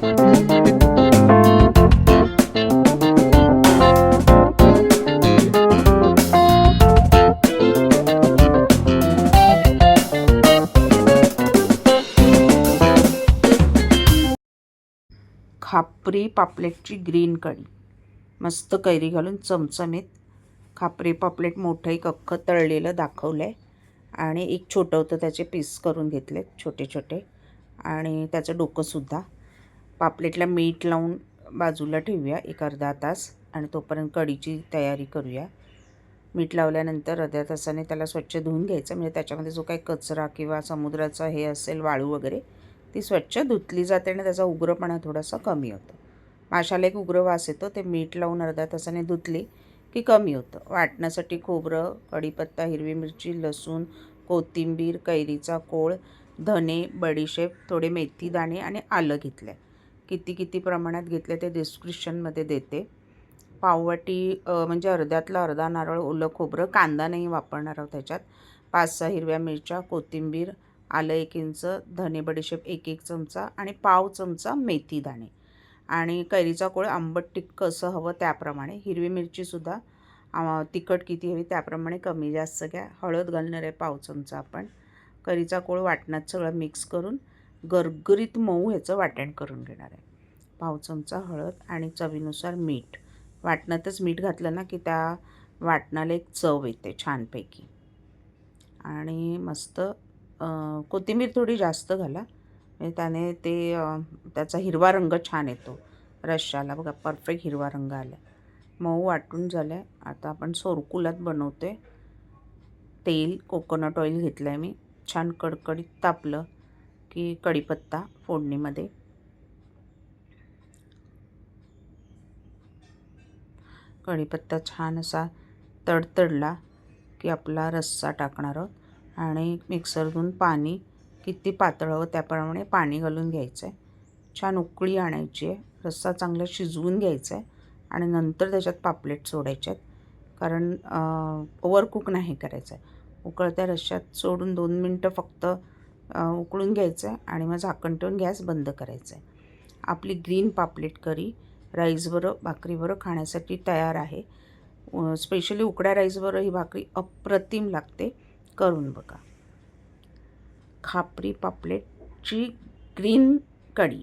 खापरी पापलेटची ग्रीन कढी. मस्त कैरी घालून चमचमीत खापरी पापलेट मोठं एक अख्खं तळलेलं दाखवलं आहे आणि एक छोटं होतं त्याचे पीस करून घेतले छोटे छोटे आणि त्याचं डोकंसुद्धा. पापलेटला मीठ लावून बाजूला ठेवूया एक अर्धा तास आणि तोपर्यंत कढीची तयारी करूया. मीठ लावल्यानंतर अर्ध्या तासाने त्याला स्वच्छ धुवून घ्यायचं. म्हणजे त्याच्यामध्ये जो काही कचरा किंवा समुद्राचा हे असेल वाळू वगैरे ती स्वच्छ धुतली जाते आणि त्याचा उग्रपणा थोडासा कमी होतो. माशाला एक उग्र वास येतो. ते मीठ लावून अर्ध्या तासाने धुतली की कमी होतं. वाटण्यासाठी खोबरं कढीपत्ता हिरवी मिरची लसूण कोथिंबीर कैरीचा कोळ धने बडीशेप थोडे मेथी दाणे आणि आलं घेतलं आहे किती किती प्रमाणात घेतले ते डिस्क्रिप्शनमध्ये देते. पाववाटी म्हणजे अर्ध्यातला अर्धा नारळ ओलं खोबरं कांदा नाही वापरणार आहोत त्याच्यात. पाच सहा हिरव्या मिरच्या कोथिंबीर आलं एक इंच धने बडीशेप एक एक चमचा आणि पाव चमचा मेथी दाणे. आणि कैरीचा कोळ आंबट तिखट कसं हवं त्याप्रमाणे. हिरवी मिरचीसुद्धा तिखट किती हवी त्याप्रमाणे कमी जास्त घ्या. हळद घालणार आहे पाव चमचा आपण. कैरीचा कोळ वाटणात सगळं मिक्स करून गरगरीत मऊ ह्याचं वाटण करून घेणार आहे. पाव चमचा हळद आणि चवीनुसार मीठ. वाटणातच मीठ घातलं ना की त्या वाटणाला एक चव येते छानपैकी. आणि मस्त कोथिंबीर थोडी जास्त घाला. म्हणजे त्याने ते त्याचा हिरवा रंग छान येतो. रश्शाला बघा परफेक्ट हिरवा रंग आला. मऊ वाटून झालं आहे आता आपण सोरकुलात बनवते तेल कोकोनट ऑइल घेतलं आहे मी. छान कडकडीत तापलं. की कढीपत्ता फोडणीमध्ये. कढीपत्ता छान असा तडतडला की आपला रस्सा टाकणार आहोत आणि मिक्सरतून पाणी किती पातळ हवं त्याप्रमाणे पाणी घालून घ्यायचं आहे. छान उकळी आणायची आहे. रस्सा चांगला शिजवून घ्यायचा आहे आणि नंतर त्याच्यात पापलेट सोडायचे आहेत. कारण ओवरकुक नाही करायचं आहे. उकळत्या रश्श्यात सोडून दोन मिनटं फक्त उकळून घ्यायचं आहे आणि मग झाकण ठेवून गॅस बंद करायचा आहे आपली ग्रीन पापलेट करी राईसबरोबर भाकरीबरोबर खाण्यासाठी तयार आहे. स्पेशली उकड्या राईसबरोबर ही भाकरी अप्रतिम लागते. करून बघा. खापरी पापलेटची ग्रीन कढी.